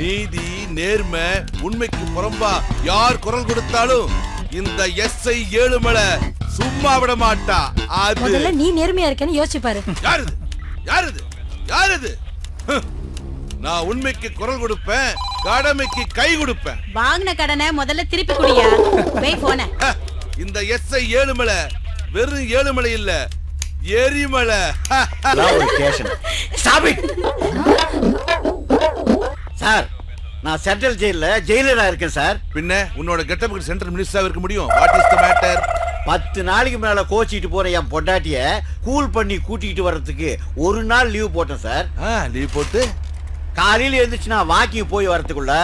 நீதி நேர்மை உண்மைக்கு புறம்பா யார் குரல் கொடுத்தாலும் இந்த எஸ்ஐ ஏழுமலை சும்மா விட மாட்டா. அது முதல்ல நீ நேர்மையா இருக்கேன்னு யோசிச்சு பாரு. யார் இது யார் இது யார் இது ஹ். நான் உண்மைக்கு குரல் கொடுப்பேன் கடமைக்கு கை கொடுப்பேன். வாங்கின கடனை முதல்ல திருப்பி குடியா? போய் போன. ஹ. இந்த எஸ்ஐ ஏழுமலை வெறும் ஏழுமலை இல்ல எரிமலை. ஹ. ஒரு ஸ்டேஷன் ஸ்டாப் இட் சார் நான் சென்ட்ரல் ஜெயில ஜெயிலரா இருக்கேன் சார். பின்ன உன்னோட கெட்டப்புக்கு சென்ட்ரல் மினிஸ்டரா இருக்க முடியும். வாட் இஸ் த மேட்டர் பத்து நாளைக்கு மேல கோச்சிட்டு போற என் பொண்டாட்டிய கூல் பண்ணி கூட்டிட்டு வர்றதுக்கு ஒரு நாள் லீவ் போட்டேன் சார். லீவ் போட்டு? காலையில எழுந்துச்சு நான் வாக்கிங் போய் வரதுக்குள்ள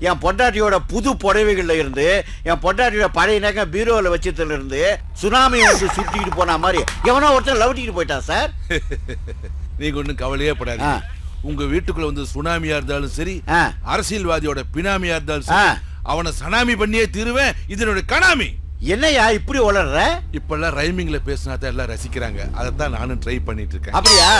என் பொண்டாட்டியோட புது புடவைகள்ல இருந்து என் பொண்டாட்டியோட பழைய நகை பீரோவில் வச்சதுல இருந்து சுனாமி வந்து சுட்டிட்டு போன மாதிரி எவனோ ஒருத்தன் லவட்டிட்டு போயிட்டான் சார். நீங்க ஒண்ணும் கவலையே படாதீங்க. ஆ. உங்க வீட்டுக்குள்ள வந்து சுனாமியா இருந்தாலும் சரி. அரசியல்வாதியோட பினாமியா இருந்தாலும் சரி. அவனை சனாமி பண்ணியே தீருவேன். இது என்னோட கனாமி. என்னையா இப்படி வளர்ற இப்பெல்லாம் ரைமிங்ல பேசினா தான் எல்லாம் ரசிக்கிறாங்க. அதைத்தான் நானும் ட்ரை பண்ணிட்டு இருக்கேன். அப்படியா.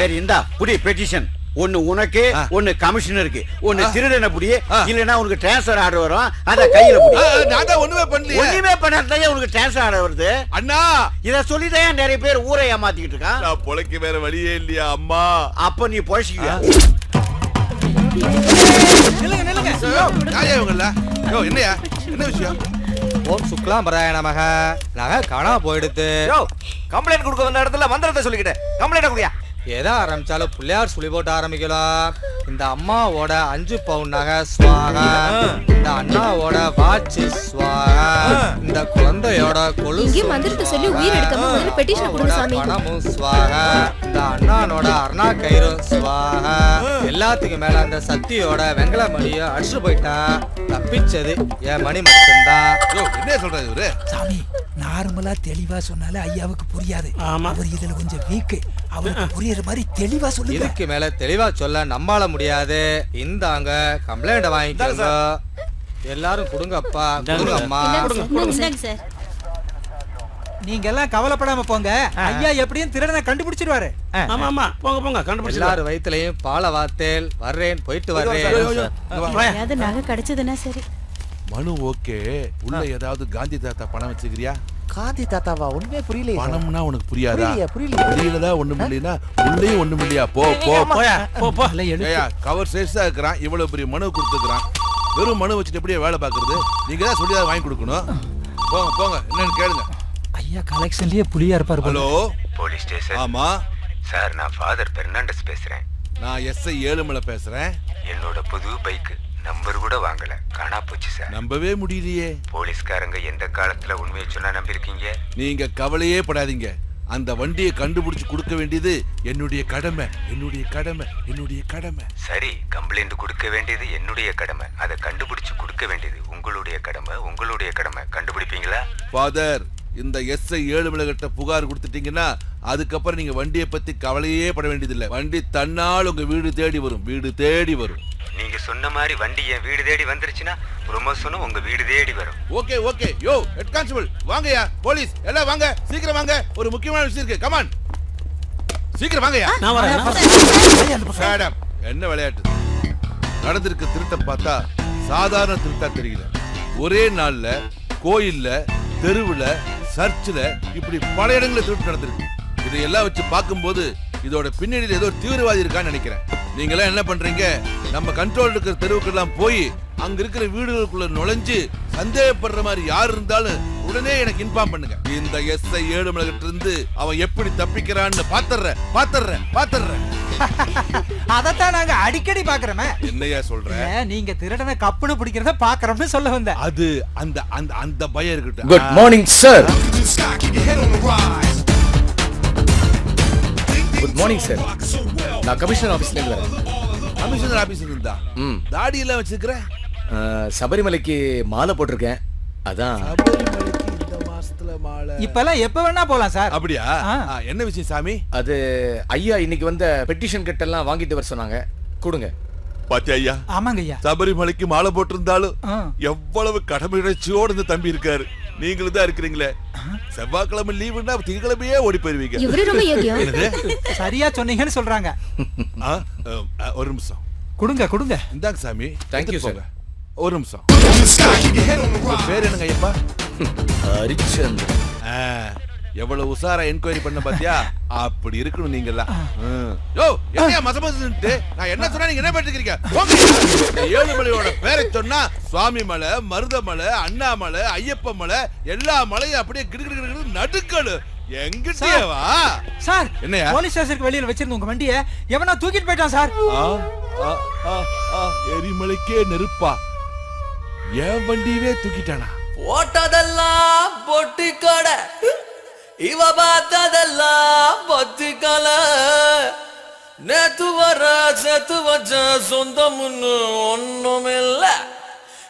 சரி இந்தா புடி பெட்டிஷன் ஒன்னு உனக்கு. ஒன்னு கமிஷனருக்கு. ஒன்னு. திருடனை புடி. இல்லனா உனக்கு டிரான்ஸ்ஃபர் ஆர்டர் வரும். அத கையில புடி. நான் தான் ஒண்ணுமே பண்ணலையே. ஒண்ணுமே பண்ணாதான் உனக்கு டிரான்ஸ்ஃபர் ஆர்டர் வருது. அண்ணா! இத சொல்லிதான் நிறைய பேர் ஊரை ஏமாத்திக்கிட்டு இருக்கான். நான் பொழைக்க வேற வழியே இல்லையா அம்மா? அப்ப நீ பொழைச்சிக்குவியா? நில்லுங்க நில்லுங்க. யாரையா இவங்கள யோ என்னையா? என்ன விஷயம்? ஓம் சுக்லாம் பராய நமக. நகை காணாம போயிடுத்து. யோ கம்ப்ளைண்ட் கொடுக்க வந்த இடத்துல மந்திரத்தை சொல்லிக்கிட்டேன். கம்ப்ளைண்ட் கொடுயா எதை ஆரம்பிச்சாலும் பிள்ளையார் சுழி போட்டு ஆரம்பிக்கலாம் இந்த அம்மாவோட அஞ்சு பவுன் நகை ஸ்வாகா இந்த அண்ணாவோட வாட்ச் ஸ்வாகா இந்த குழந்தையோட கொலுசு மந்திரத்தை சொல்லி உயிர் எடுக்காம முதல்ல petition கொடுங்க சாமி. பணமும் ஸ்வாகா இந்த அண்ணானோட அருணா கயிறும் ஸ்வாகா எல்லாத்துக்கும் மேல அந்த சத்தியோட வெங்கல மணியும் அடிச்சுட்டு போயிட்டான் தப்பிச்சது என் மணி மட்டும்தான். யோ என்ன சொல்றாரு இவரு? சாமி நார்மலா தெளிவா சொன்னாலே ஐயாவுக்கு புரியாது. அவர் இதுல கொஞ்சம் வீக் அவருக்கு புரியுற மாதிரி தெளிவா சொல்லுங்க. இதுக்கு மேல தெளிவா சொல்ல நம்பால முடியாது. இந்தாங்க கம்ப்ளைண்ட் வாங்கிக்கோங்க. எல்லாரும் கொடுங்கப்பா. கொடுங்க அம்மா நீங்க எல்லாம் கவலைப்படாம போங்க. ஐயா எப்படியும் திருடனை கண்டுபிடிச்சிருவாரு. ஆமா ஆமா போங்க போங்க. கண்டுபிடிச்சு எல்லாரும் வயித்துலயும் பால வாத்தேல் வர்றேன் போயிட்டு வர்றேன். நகை கிடைச்சதுன்னா சரி. மனு ஓகே. உள்ள ஏதாவது காந்தி தாத்தா பணம் வச்சுக்கிறியா? காந்தி தாத்தாவா ஒண்ணுமே புரியல பணம்னா உனக்கு புரியாதா? புரியலையா. புரியலதா ஒண்ணும் இல்லையா உள்ளேயும் ஒண்ணும் இல்லையா? போ போ போயா. போ போ. கவர் சைஸா இருக்கிறான். இவ்வளவு பெரிய மனு கொடுத்துக்கிறான். வெறும் மனு வச்சுட்டு எப்படியே வேலை பாக்குறது நீங்க தான் சொல்லி தான் வாங்கி கொடுக்கணும். போங்க போங்க. என்னன்னு கேளுங்க. ஐயா கலெக்ஷன்லயே புலியா இருப்பாரு போல. ஹலோ? Police station. ஆமா. சார் நான் ஃபாதர் பெர்னாண்டஸ் பேசுறேன். நான் எஸ்ஐ ஏழுமலை பேசுறேன். என்னோட புது பைக் நம்பர் கூட வாங்கல. காணா போச்சு சார். நம்பவே முடியலையே. போலீஸ்காரங்க எந்த காலத்துல உண்மையை சொன்னா நம்பியிருக்கீங்க? நீங்க கவலையே படாதீங்க. அந்த வண்டியை கண்டுபிடிச்சு கொடுக்க வேண்டியது என்னுடைய கடமை. என்னுடைய கடமை. என்னுடைய கடமை. சரி கம்ப்ளைண்ட் கொடுக்க வேண்டியது என்னுடைய கடமை. அதை கண்டுபிடிச்சு கொடுக்க வேண்டியது உங்களுடைய கடமை. உங்களுடைய கடமை. கண்டுபிடிப்பீங்களா? ஃபாதர் இந்த எஸ்ஐ ஏழுமலை கிட்ட புகார் கொடுத்துட்டீங்கன்னா அதுக்கப்புறம் நீங்க வண்டியை பத்தி கவலையே பட வேண்டியதில்லை. வண்டி தன்னால் உங்க வீடு தேடி வரும். வீடு தேடி வரும். நீங்க சொன்ன மாதிரி வண்டி என் வீடு தேடி வந்துருச்சுன்னா ப்ரொமோஷனும் உங்க வீடு தேடி வரும். Okay okay. Yo head constable வாங்கயா போலீஸ் எல்லாம் வாங்க. சீக்கிரம் வாங்க. ஒரு முக்கியமான விஷயம் இருக்கு. கமான் சீக்கிரம் வாங்கயா நான் வரேன். மேடம் என்ன விளையாட்டு? நடந்திருக்க திருட்ட பார்த்தா சாதாரண திருட்டா தெரியல. ஒரே நாள்ல கோயில்ல தெருவுல சர்ச்சில் இப்படி பல இடங்களில் திருட்டு நடந்திருக்கு. இதையெல்லாம் வச்சு பார்க்கும்போது இதோட பின்னணியில் ஏதோ தீவிரவாதி இருக்கான்னு நினைக்கிறேன். நீங்களாம் என்ன பண்றீங்க? நம்ம கண்ட்ரோல் இருக்கிற தெருவுக்கெல்லாம் போய் அங்க இருக்கிற வீடுகளுக்குள்ள நுழைஞ்சு சந்தேகப்படுற மாதிரி யார் இருந்தாலும் உடனே எனக்கு இன்ஃபார்ம் பண்ணுங்க. இந்த எஸ்ஐ ஏழுமலகிட்ட இருந்து அவன் எப்படி தப்பிக்கிறான்னு பாத்துறேன் பாத்துறேன் பாத்துறேன். அதத்தான் நாங்க அடிக்கடி பாக்குறோமே. என்னையா சொல்ற? ஏன், நீங்க திருடனை கப்புன்னு பிடிக்கிறத பாக்குறோம்னு சொல்ல வந்தேன். அது அந்த அந்த அந்த பயம் இருக்கட்டும். Good morning sir good morning sir நான் கமிஷனர் ஆஃபீஸ்ல இருந்து வரேன். கமிஷனர் ஆபீஸ் இருந்தா? ம். தாடி எல்லாம் வச்சிருக்கிறேன் அஹ், சபரிமலைக்கு மாலை போட்டிருக்கேன். அதான். சபரிமலைக்கு இந்த மாசத்துல மாலை. இப்பெல்லாம் எப்ப வேணா போலாம் சார். அப்படியா? ஆ. ஆ, என்ன விஷயம் சாமி? அது ஐயா இன்னைக்கு வந்த பெட்டிஷன் கட்டெல்லாம் வாங்கிட்டு வர சொன்னாங்க. கொடுங்க. பாத்தியா ஐயா? ஆமாங்க ஐயா. சபரிமலைக்கு மாலை போட்டிருந்தாலும் ஆ. எவ்வளவு கடமையுணர்ச்சியோடு இந்த தம்பி இருக்காரு. நீங்களும் தான் இருக்கிறீங்களே. செவ்வாய்க்கிழமை லீவுன்னா திங்கக்கிழமையே ஓடி போயிருவீங்க. இவரு ரொம்ப யோகியம்? சரியா சொன்னீங்கன்னு சொல்றாங்க. ஒரு நிமிஷம். கொடுங்க கொடுங்க. இந்தாங்க சாமி Thank you, எடுத்துட்டு போங்க. ஒரு நிமிஷம். பேர் என்னங்க ஐயப்பா? ஹரிச்சந்திரன். ஆ, எவ்வளவு உசாரா என்கொயரி பண்ண பாத்தியா? அப்படி இருக்கணும் நீங்கெல்லாம் ம். யோ என்னையா மசமசன்ட்டு நான் என்ன சொன்னா நீங்க என்ன பண்ணிருக்கீங்க ஏழுமலையோட பேரை சொன்னா சுவாமி மலை மருதமலை அண்ணாமலை ஐயப்ப மலை எல்லா மலையும் அப்படியே கிடு கிடு கிடு நடுக்கடு எங்கிட்டே வா. சார் என்னையா? போலீஸ் ஸ்டேஷனுக்கு வெளியில வச்சிருந்த உங்க வண்டியை எவனா தூக்கிட்டு போயிட்டான் சார். ஆ, ஆ, ஆ, ஆ, எரிமலைக்கே நெருப்பா. என் வண்டியவே தூக்கிட்டானா? போட்டதெல்லாம் பொட்டி கடை இவ பார்த்ததெல்லாம் பத்துக்கல. நேத்து வர செத்து வச்ச சொந்தம்னு ஒண்ணுமில்ல.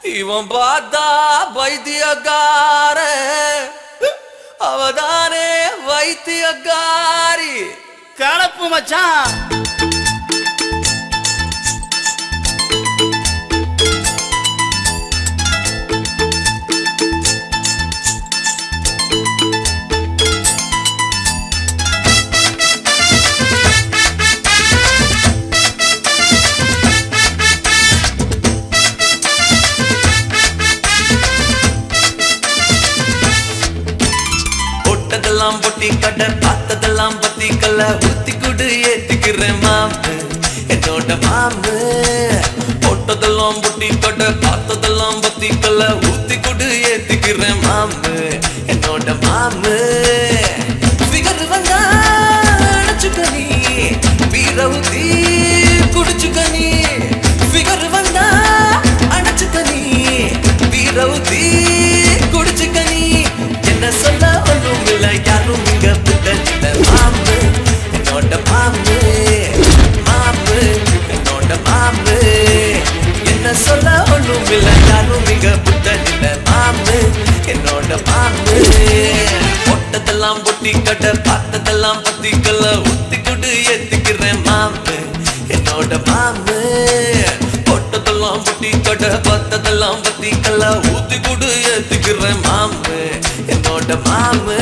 இவன் பார்த்தா வைத்தியக்கார அவதானே வைத்தியக்காரி. கலப்பு மச்சான். பொட்டதெல்லாம் புட்டி கடை பார்த்ததெல்லாம் பத்தி கொள்ள. ஊத்தி குடு ஏத்திக்கிறேன் மாமு. என்னோட மாமு. கிட்ட பார்த்ததெல்லாம் பத்திக்கல கல்ல ஊத்தி கொடு ஏத்திக்கிறேன் மாமு. என்னோட மாமு. போட்டதெல்லாம் புட்டி கட்ட பார்த்ததெல்லாம் பத்திக்கல கல்ல ஊத்தி கொடு ஏத்திக்கிறேன் மாமு. என்னோட மாமு.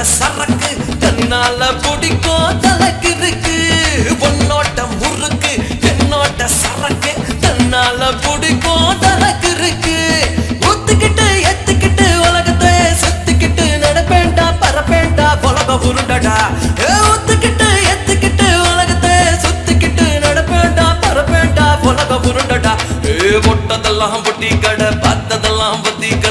என்னோட சரக்கு தன்னால பிடிக்கும் தலைக்கு இருக்கு. உன்னோட முறுக்கு என்னோட சரக்கு தன்னால பிடிக்கும் தலைக்கு இருக்கு. ஒத்துக்கிட்டு எத்துக்கிட்டு உலகத்தை செத்துக்கிட்டு நடப்பேண்டா பரப்பேண்டா உலக உருண்டடா. ஏ, எத்துக்கிட்டு உலகத்தை சுத்திக்கிட்டு நடப்பேண்டா பரப்பேண்டா உலக உருண்டடா. ஏ பொட்டதெல்லாம் பொட்டி கடை பார்த்ததெல்லாம் பத்தி கடை.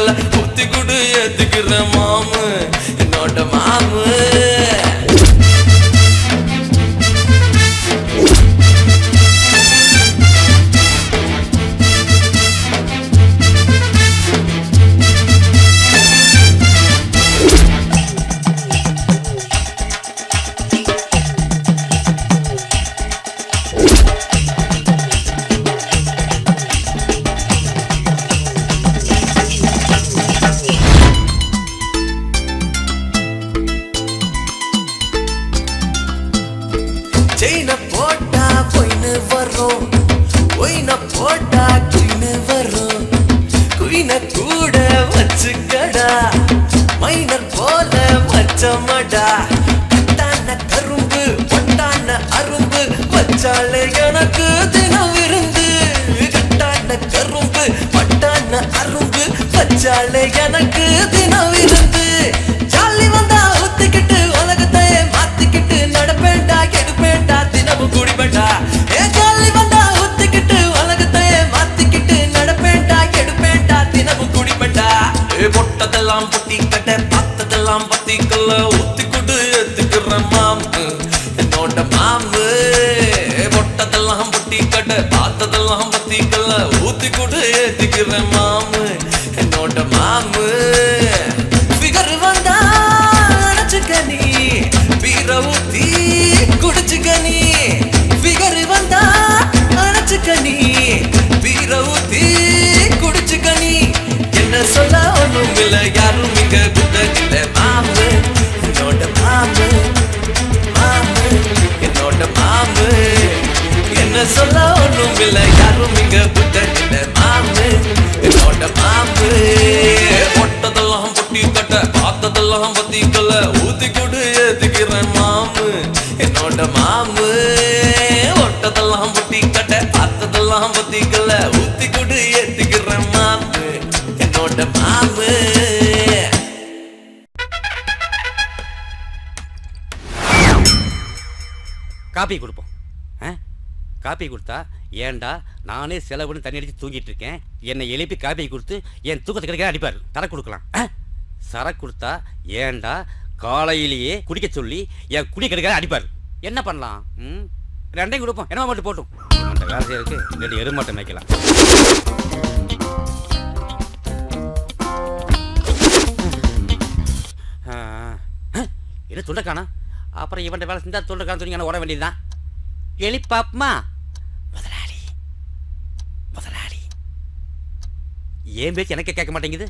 வச்சாலே எனக்கு தினம் விருந்து யாரும் இங்க புத்தகில்ல மாமு என்னோட மாமு மாமு என்னோட மாமு. என்ன சொல்ல ஒண்ணும் இல்லை யாரும் இங்க புத்தகில்ல காப்பி கொடுப்போம். ஆ? காப்பி கொடுத்தா ஏண்டா நானே செலவுன்னு தண்ணி அடித்து தூங்கிட்டு இருக்கேன். என்னை எழுப்பி காப்பி கொடுத்து என் தூக்கத்தை கிடைக்க அடிப்பார். சரக்கு கொடுக்கலாம். ஆ? சரக்கு கொடுத்தா ஏண்டா காலையிலேயே குடிக்க சொல்லி என் குடி கிடைக்க அடிப்பார். என்ன பண்ணலாம்? ம்? ரெண்டையும் கொடுப்போம். என்ன மட்டும் போட்டும். அந்த வேலை செய்யறதுக்கு ரெண்டு எருமாட்டை மேய்க்கலாம். என்ன சொல்லக்கானா காணா? அப்புறம் இவன் வேலை செஞ்சா தொண்டை காண துணிங்க ஓட வேண்டியதுதான். எலி பாப்பமா? முதலாளி. முதலாளி. ஏன் பேச்சு எனக்கே கேட்க மாட்டேங்குது?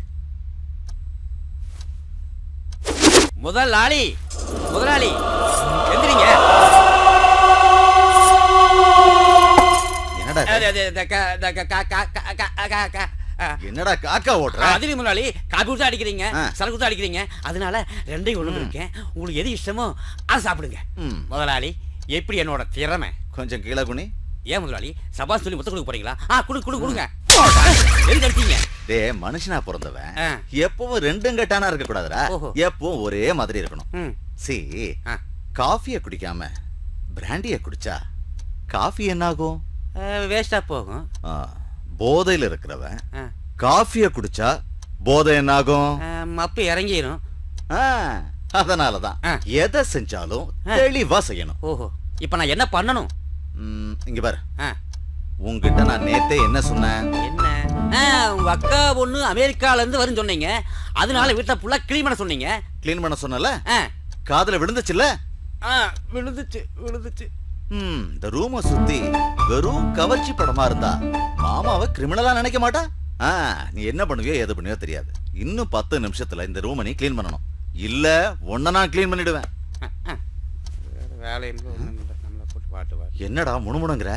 முதலாளி. முதலாளி. எந்திரிங்க. என்னடா என்னடா காக்கா ஓடுற அதுல முதலாளி காபி கொடுத்து அடிக்கிறீங்க. சரக்கு கொடுத்து அடிக்கிறீங்க. அதனால ரெண்டையும் கொண்டு இருக்கேன் உங்களுக்கு எது இஷ்டமோ அதை சாப்பிடுங்க. முதலாளி எப்படி என்னோட திறமை? கொஞ்சம் கீழே குனி. ஏன் முதலாளி? சபா சொல்லி முத்த கொடுக்க போறீங்களா? ஆ குடு குடு கொடுங்க. எதுக்கு அடிச்சீங்க? டே மனுஷனா பிறந்தவன். எப்பவும் ரெண்டும் கட்டானா இருக்க கூடாதுடா. எப்பவும் ஒரே மாதிரி இருக்கணும். சி. காஃபிய குடிக்காம பிராண்டிய குடிச்சா காஃபி என்னாகும்? வேஸ்டா போகும். ஆ, போதையில இருக்கிறவன். காஃபிய குடிச்சா போதை என்னாகும்? மப்பு இறங்கிரும். ஆ, அதனாலதான். எதை செஞ்சாலும். தெளிவா செய்யணும். ஓஹோ இப்போ நான் என்ன பண்ணணும்? இங்க பாரு. ஆ. உன்கிட்ட நான் நேத்தே என்ன சொன்னேன்? என்ன? உங்க அக்கா பொண்ணு அமெரிக்கால இருந்து வரும் சொன்னீங்க. அதனால வீட்டுல ஃபுல்லா கிளீன் பண்ண சொன்னீங்க. க்ளீன் பண்ண சொன்னல. காதுல விழுந்துச்சுல்ல? விழுந்துச்சு விழுந்துச்சு. இந்த ரூமை சுத்தி வெறும் கவர்ச்சி படமா இருந்தா மாமாவை கிரிமினலா நினைக்க மாட்டா? ஆ நீ என்ன பண்ணுவியோ எது பண்ணுவியோ தெரியாது. இன்னும் பத்து நிமிஷத்துல இந்த ரூமை நீ க்ளீன் பண்ணணும். இல்ல உன்னை நான் க்ளீன் பண்ணிடுவேன். என்னடா முணுமுணுங்கிற?